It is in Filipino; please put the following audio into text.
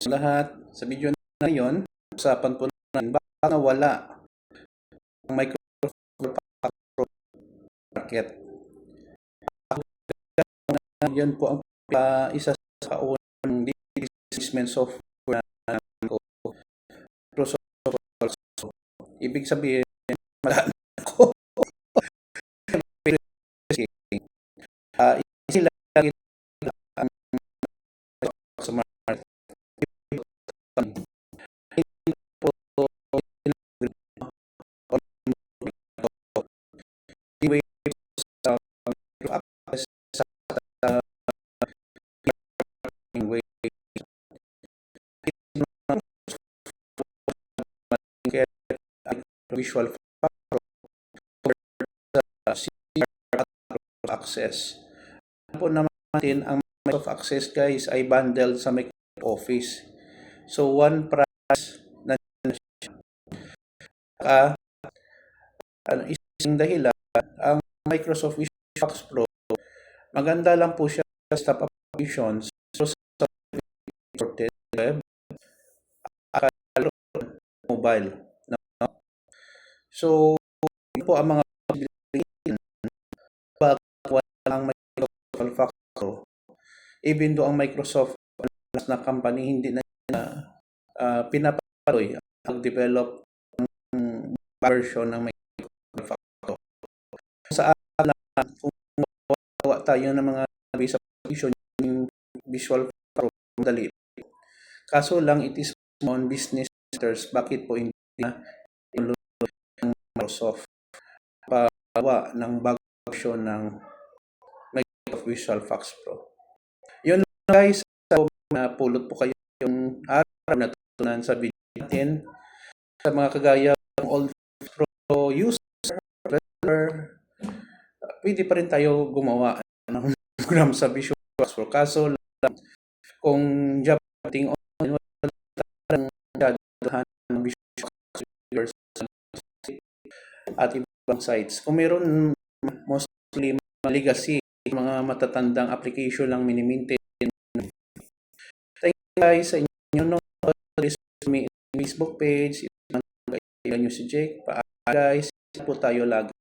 sa lahat. Sa video na ngayon, usapan po natin bakit nawala ang Microsoft market. Yan po ang uh, isa sa unang displacement software na ko. Microsoft also. Ibig sabihin, malaan ako. uh, sila lagi ang sa market. Anyway, sa access sa way visual access. Po naman ang Microsoft Access guys ay bundled sa Microsoft Office. So one price na siya. Saka, ano, isang dahilan, ang Microsoft Visual Pro, maganda lang po siya sa applications. Web, mobile. No? So, yun po ang mga pag walang Microsoft Factor, even do ang Microsoft na company hindi na uh, pinapatuloy ang develop ng version ng Microsoft Factor. Sa alam, kung gawa tayo ng mga base application yung Visual Factor, madali. Kaso lang, it is on business matters, bakit po hindi na yung Microsoft pagawa ng bagong version ng Microsoft Visual Fax Pro. Yun lang guys, so, napulot po kayo yung araw na tutunan sa video natin sa mga kagaya ng old pro user, developer, pwede pa rin tayo gumawa ng program sa Visual Fax Pro. Kaso lang, kung wala ng Visual at ibang sites. Kung meron mostly legacy, mga matatandang application lang minimaintain. Thank you guys sa inyo no Facebook page. Ilan nyo si Jake. Pa guys, po tayo lagi.